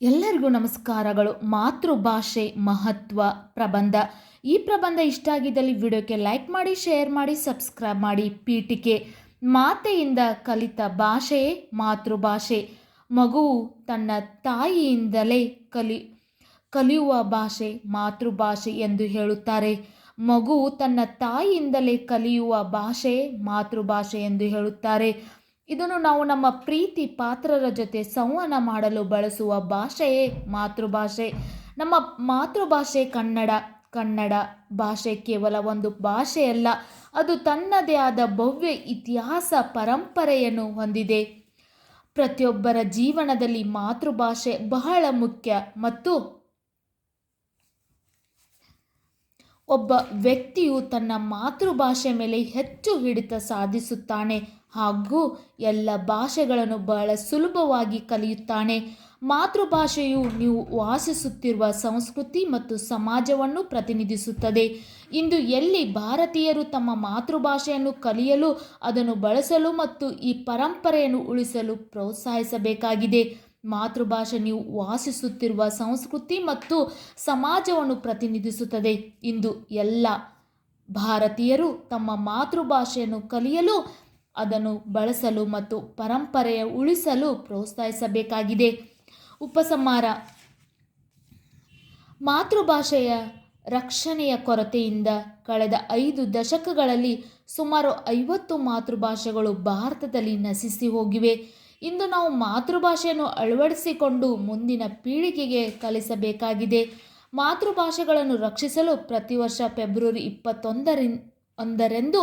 ಎಲ್ಲರಿಗೂ ನಮಸ್ಕಾರಗಳು. ಮಾತೃಭಾಷೆ ಮಹತ್ವ ಪ್ರಬಂಧ. ಈ ಪ್ರಬಂಧ ಇಷ್ಟ ಆಗಿದ್ದಲ್ಲಿ ವಿಡಿಯೋಕ್ಕೆ ಲೈಕ್ ಮಾಡಿ, ಶೇರ್ ಮಾಡಿ, ಸಬ್ಸ್ಕ್ರೈಬ್ ಮಾಡಿ. ಪೀಠಿಕೆ. ಮಾತೆಯಿಂದ ಕಲಿತ ಭಾಷೆಯೇ ಮಾತೃಭಾಷೆ. ಮಗು ತನ್ನ ತಾಯಿಯಿಂದಲೇ ಕಲಿ, ಕಲಿಯುವ ಭಾಷೆ ಮಾತೃಭಾಷೆ ಎಂದು ಹೇಳುತ್ತಾರೆ. ಮಗು ತನ್ನ ತಾಯಿಯಿಂದಲೇ ಕಲಿಯುವ ಭಾಷೆ ಮಾತೃಭಾಷೆ ಎಂದು ಹೇಳುತ್ತಾರೆ. ಇದನ್ನು ನಾವು ನಮ್ಮ ಪ್ರೀತಿ ಪಾತ್ರರ ಜೊತೆ ಸಂವಹನ ಮಾಡಲು ಬಳಸುವ ಭಾಷೆಯೇ ಮಾತೃಭಾಷೆ. ನಮ್ಮ ಮಾತೃಭಾಷೆ ಕನ್ನಡ. ಕನ್ನಡ ಭಾಷೆ ಕೇವಲ ಒಂದು ಭಾಷೆಯಲ್ಲ ಅದು ತನ್ನದೇ ಆದ ಭವ್ಯ ಇತಿಹಾಸ ಪರಂಪರೆಯನ್ನು ಹೊಂದಿದೆ. ಪ್ರತಿಯೊಬ್ಬರ ಜೀವನದಲ್ಲಿ ಮಾತೃಭಾಷೆ ಬಹಳ ಮುಖ್ಯ ಮತ್ತು ಒಬ್ಬ ವ್ಯಕ್ತಿಯು ತನ್ನ ಮಾತೃಭಾಷೆ ಮೇಲೆ ಹೆಚ್ಚು ಹಿಡಿತ ಸಾಧಿಸುತ್ತಾನೆ ಹಾಗೂ ಎಲ್ಲ ಭಾಷೆಗಳನ್ನು ಬಹಳ ಸುಲಭವಾಗಿ ಕಲಿಯುತ್ತಾನೆ. ಮಾತೃಭಾಷೆಯು ನೀವು ವಾಸಿಸುತ್ತಿರುವ ಸಂಸ್ಕೃತಿ ಮತ್ತು ಸಮಾಜವನ್ನು ಪ್ರತಿನಿಧಿಸುತ್ತದೆ. ಇಂದು ಎಲ್ಲಿ ಭಾರತೀಯರು ತಮ್ಮ ಮಾತೃಭಾಷೆಯನ್ನು ಕಲಿಯಲು, ಅದನ್ನು ಬಳಸಲು ಮತ್ತು ಈ ಪರಂಪರೆಯನ್ನು ಉಳಿಸಲು ಪ್ರೋತ್ಸಾಹಿಸಬೇಕಾಗಿದೆ. ಮಾತೃಭಾಷೆ ನೀವು ವಾಸಿಸುತ್ತಿರುವ ಸಂಸ್ಕೃತಿ ಮತ್ತು ಸಮಾಜವನ್ನು ಪ್ರತಿನಿಧಿಸುತ್ತದೆ. ಇಂದು ಎಲ್ಲ ಭಾರತೀಯರು ತಮ್ಮ ಮಾತೃಭಾಷೆಯನ್ನು ಕಲಿಯಲು, ಅದನ್ನು ಬಳಸಲು ಮತ್ತು ಪರಂಪರೆಯ ಉಳಿಸಲು ಪ್ರೋತ್ಸಾಹಿಸಬೇಕಾಗಿದೆ. ಉಪಸಂಹಾರ. ಮಾತೃಭಾಷೆಯ ರಕ್ಷಣೆಯ ಕೊರತೆಯಿಂದ ಕಳೆದ ಐದು ದಶಕಗಳಲ್ಲಿ ಸುಮಾರು ಐವತ್ತು ಮಾತೃಭಾಷೆಗಳು ಭಾರತದಲ್ಲಿ ನಶಿಸಿ ಹೋಗಿವೆ. ಇಂದು ನಾವು ಮಾತೃಭಾಷೆಯನ್ನು ಅಳವಡಿಸಿಕೊಂಡು ಮುಂದಿನ ಪೀಳಿಗೆಗೆ ಕಲಿಸಬೇಕಾಗಿದೆ. ಮಾತೃಭಾಷೆಗಳನ್ನು ರಕ್ಷಿಸಲು ಪ್ರತಿ ವರ್ಷ ಫೆಬ್ರವರಿ ಇಪ್ಪತ್ತೊಂದರಿನ್ ಒಂದರೆಂದು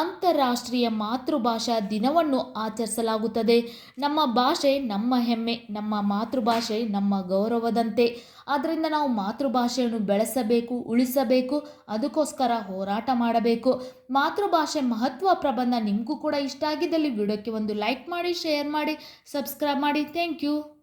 ಅಂತಾರಾಷ್ಟ್ರೀಯ ಮಾತೃಭಾಷಾ ದಿನವನ್ನು ಆಚರಿಸಲಾಗುತ್ತದೆ. ನಮ್ಮ ಭಾಷೆ ನಮ್ಮ ಹೆಮ್ಮೆ, ನಮ್ಮ ಮಾತೃಭಾಷೆ ನಮ್ಮ ಗೌರವದಂತೆ. ಆದ್ದರಿಂದ ನಾವು ಮಾತೃಭಾಷೆಯನ್ನು ಬೆಳೆಸಬೇಕು, ಉಳಿಸಬೇಕು, ಅದಕ್ಕೋಸ್ಕರ ಹೋರಾಟ ಮಾಡಬೇಕು. ಮಾತೃಭಾಷೆ ಮಹತ್ವ ಪ್ರಬಂಧ ನಿಮಗೂ ಕೂಡ ಇಷ್ಟ ಆಗಿದ್ದಲ್ಲಿ ವಿಡಿಯೋಕ್ಕೆ ಒಂದು ಲೈಕ್ ಮಾಡಿ, ಶೇರ್ ಮಾಡಿ, ಸಬ್ಸ್ಕ್ರೈಬ್ ಮಾಡಿ. Thank you.